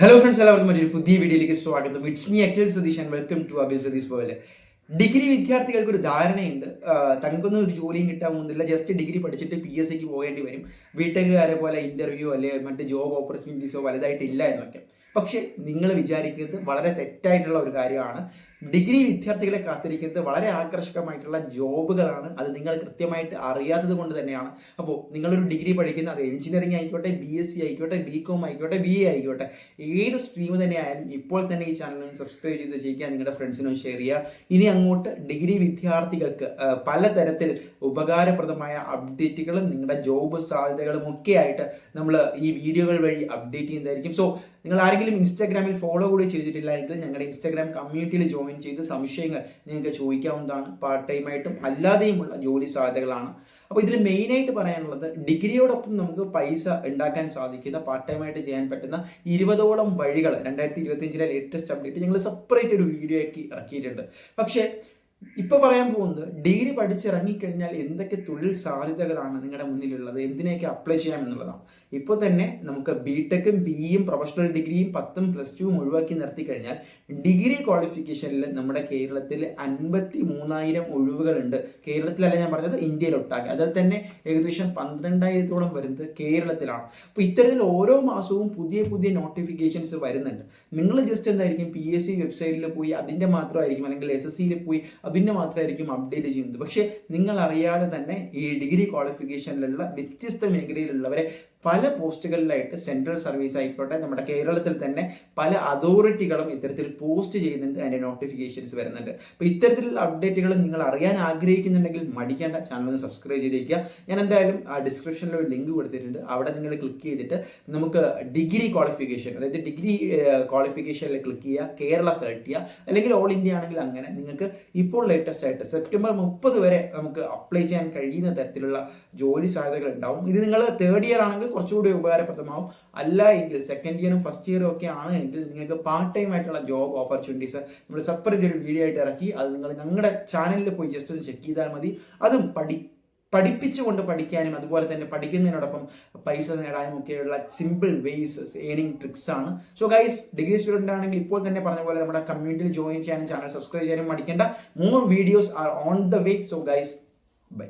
Hello friends എല്ലാവർക്കും ഒരു പുതിയ വീഡിയോയിലേക്ക് സ്വാഗതം. It's me Akhil Satheesh and welcome to Akhil Satheesh പോലെ ഡിഗ്രി വിദ്യാർത്ഥികൾക്ക് ഒരു ധാരണയുണ്ട് തങ്ങൾക്കൊന്നും ഒരു ജോലിയും കിട്ടാൻ പോകുന്നില്ല ജസ്റ്റ് ഡിഗ്രി പഠിച്ചിട്ട് പി എസ് സിക്ക് പോകേണ്ടി വരും. വീട്ടുകാരെ പോലെ ഇന്റർവ്യൂ അല്ലെ മറ്റ് ജോബ് ഓപ്പർച്യൂണിറ്റീസോ വലുതായിട്ടില്ല എന്നൊക്കെ. പക്ഷെ നിങ്ങൾ വിചാരിക്കുന്നത് വളരെ തെറ്റായിട്ടുള്ള ഒരു കാര്യമാണ്. ഡിഗ്രി വിദ്യാർത്ഥികളെ കാത്തിരിക്കുന്നത് വളരെ ആകർഷകമായിട്ടുള്ള ജോബുകളാണ്. അത് നിങ്ങൾ കൃത്യമായിട്ട് അറിയാത്തത് കൊണ്ട് തന്നെയാണ്. അപ്പോൾ നിങ്ങളൊരു ഡിഗ്രി പഠിക്കുന്ന അത് എഞ്ചിനീയറിംഗ് ആയിക്കോട്ടെ ബി എസ് സി ആയിക്കോട്ടെ ബി കോം ആയിക്കോട്ടെ ബി എ ആയിക്കോട്ടെ ഏത് സ്ട്രീം തന്നെ ആയാലും ഇപ്പോൾ തന്നെ ഈ ചാനൽ സബ്സ്ക്രൈബ് ചെയ്ത് ചെയ്യുക നിങ്ങളുടെ ഫ്രണ്ട്സിനും ഷെയർ ചെയ്യുക. ഇനി അങ്ങോട്ട് ഡിഗ്രി വിദ്യാർത്ഥികൾക്ക് പലതരത്തിൽ ഉപകാരപ്രദമായ അപ്ഡേറ്റുകളും നിങ്ങളുടെ ജോബ് സാധ്യതകളും ഒക്കെ ആയിട്ട് നമ്മൾ ഈ വീഡിയോകൾ വഴി അപ്ഡേറ്റ് ചെയ്യുന്നതായിരിക്കും. സോ നിങ്ങൾ ആരെങ്കിലും ഇൻസ്റ്റാഗ്രാമിൽ ഫോളോ കൂടി ചെയ്തിട്ടില്ല എങ്കിൽ ഞങ്ങളുടെ ഇൻസ്റ്റാഗ്രാം കമ്മ്യൂണിറ്റിയിൽ ജോയിൻ ചെയ്ത് സംശയങ്ങൾ നിങ്ങൾക്ക് ചോദിക്കാവുന്നതാണ്. പാർട്ട് ടൈമായിട്ടും അല്ലാതെയുമുള്ള ജോലി സാധ്യതകളാണ്. അപ്പോൾ ഇതിൽ മെയിനായിട്ട് പറയാനുള്ളത് ഡിഗ്രിയോടൊപ്പം നമുക്ക് പൈസ ഉണ്ടാക്കാൻ സാധിക്കുന്ന പാർട്ട് ടൈമായിട്ട് ചെയ്യാൻ പറ്റുന്ന ഇരുപതോളം വഴികൾ രണ്ടായിരത്തി ഇരുപത്തിയഞ്ചിലെ ലേറ്റസ്റ്റ് അപ്ഡേറ്റ് ഞങ്ങൾ സെപ്പറേറ്റ് ഒരു വീഡിയോ ആക്കി ഇറക്കിയിട്ടുണ്ട് പക്ഷേ Şimdi ഇപ്പൊ പറയാൻ പോകുന്നത് ഡിഗ്രി പഠിച്ചിറങ്ങിക്കഴിഞ്ഞാൽ എന്തൊക്കെ തൊഴിൽ സാധ്യതകളാണ് നിങ്ങളുടെ മുന്നിലുള്ളത്? എന്തിനൊക്കെ അപ്ലൈ ചെയ്യാം എന്നുള്ളതാണ്. ഇപ്പോൾ തന്നെ നമുക്ക് ബി ടെക്കും പ്രൊഫഷണൽ ഡിഗ്രിയും പത്തും പ്ലസ് ടുവും ഒഴിവാക്കി നിർത്തി കഴിഞ്ഞാൽ ഡിഗ്രി ക്വാളിഫിക്കേഷനിൽ നമ്മുടെ കേരളത്തിൽ അൻപത്തി മൂന്നായിരം ഒഴിവുകളുണ്ട്. കേരളത്തിലല്ല ഞാൻ പറഞ്ഞത് ഇന്ത്യയിലൊട്ടാകെ. അതിൽ തന്നെ ഏകദേശം പന്ത്രണ്ടായിരത്തോളം വരുന്നത് കേരളത്തിലാണ്. അപ്പോൾ ഇത്തരത്തിൽ ഓരോ മാസവും പുതിയ പുതിയ നോട്ടിഫിക്കേഷൻസ് വരുന്നുണ്ട്. നിങ്ങൾ ജസ്റ്റ് എന്തായിരിക്കും പി എസ് സി വെബ്സൈറ്റിൽ പോയി അതിന്റെ മാത്രമായിരിക്കും അല്ലെങ്കിൽ എസ് എസ് സിയിൽ പോയി അതിന്റെ മാത്രമായിരിക്കും അപ്ഡേറ്റ് ചെയ്യുന്നത്. പക്ഷേ നിങ്ങൾ അറിയാതെ തന്നെ ഈ ഡിഗ്രി ക്വാളിഫിക്കേഷനിലുള്ള വ്യത്യസ്ത മേഖലയിലുള്ളവരെ പല പോസ്റ്റുകളിലായിട്ട് സെൻട്രൽ സർവീസ് ആയിക്കോട്ടെ നമ്മുടെ കേരളത്തിൽ തന്നെ പല അതോറിറ്റികളും ഇത്തരത്തിൽ പോസ്റ്റ് ചെയ്യുന്നുണ്ട് അതിന്റെ നോട്ടിഫിക്കേഷൻസ് വരുന്നുണ്ട്. അപ്പോൾ ഇത്തരത്തിലുള്ള അപ്ഡേറ്റുകൾ നിങ്ങൾ അറിയാൻ ആഗ്രഹിക്കുന്നുണ്ടെങ്കിൽ മടിക്കേണ്ട ചാനൽ ഒന്ന് സബ്സ്ക്രൈബ് ചെയ്തിരിക്കുക. ഞാൻ എന്തായാലും ആ ഡിസ്ക്രിപ്ഷനിൽ ഒരു ലിങ്ക് കൊടുത്തിട്ടുണ്ട്. അവിടെ നിങ്ങൾ ക്ലിക്ക് ചെയ്തിട്ട് നമുക്ക് ഡിഗ്രി ക്വാളിഫിക്കേഷൻ അതായത് ഡിഗ്രി ക്വാളിഫിക്കേഷനിൽ ക്ലിക്ക് ചെയ്യുക കേരള സെലക്ട് ചെയ്യുക അല്ലെങ്കിൽ ഓൾ ഇന്ത്യ ആണെങ്കിൽ അങ്ങനെ നിങ്ങൾക്ക് ഇപ്പോൾ ലേറ്റസ്റ്റ് ആയിട്ട് സെപ്റ്റംബർ മുപ്പത് വരെ നമുക്ക് അപ്ലൈ ചെയ്യാൻ കഴിയുന്ന തരത്തിലുള്ള ജോലി സാധ്യതകൾ ഉണ്ടാവും. ഇത് നിങ്ങൾ തേർഡ് ഇയർ ആണെങ്കിൽ കുറച്ചുകൂടി ഉപകാരപ്രദമാവും. അല്ല എങ്കിൽ സെക്കൻഡ് ഇയറും ഫസ്റ്റ് ഇയറും ഒക്കെ ആണ് എങ്കിൽ നിങ്ങൾക്ക് പാർട്ട് ടൈം ആയിട്ടുള്ള ജോബ് ഓപ്പർച്യൂണിറ്റീസ് നമ്മൾ സെപ്പറേറ്റ് ഒരു വീഡിയോ ആയിട്ട് ഇറക്കി അത് നിങ്ങൾ ഞങ്ങളുടെ ചാനലിൽ പോയി ജസ്റ്റ് ഒന്ന് ചെക്ക് ചെയ്താൽ മതി. അതും പഠി പഠിപ്പിച്ചുകൊണ്ട് പഠിക്കാനും അതുപോലെ തന്നെ പഠിക്കുന്നതിനോടൊപ്പം പൈസ നേടാനും ഒക്കെയുള്ള സിമ്പിൾ വേസ് ഏണിംഗ് ട്രിക്സ് ആണ്. സോ ഗൈസ് ഡിഗ്രി സ്റ്റുഡന്റ് ആണെങ്കിൽ ഇപ്പോൾ തന്നെ പറഞ്ഞ പോലെ നമ്മുടെ കമ്മ്യൂണിറ്റിയിൽ ജോയിൻ ചെയ്യാനും ചാനൽ സബ്സ്ക്രൈബ് ചെയ്യാനും മടിക്കേണ്ട. More videos are on the way so guys bye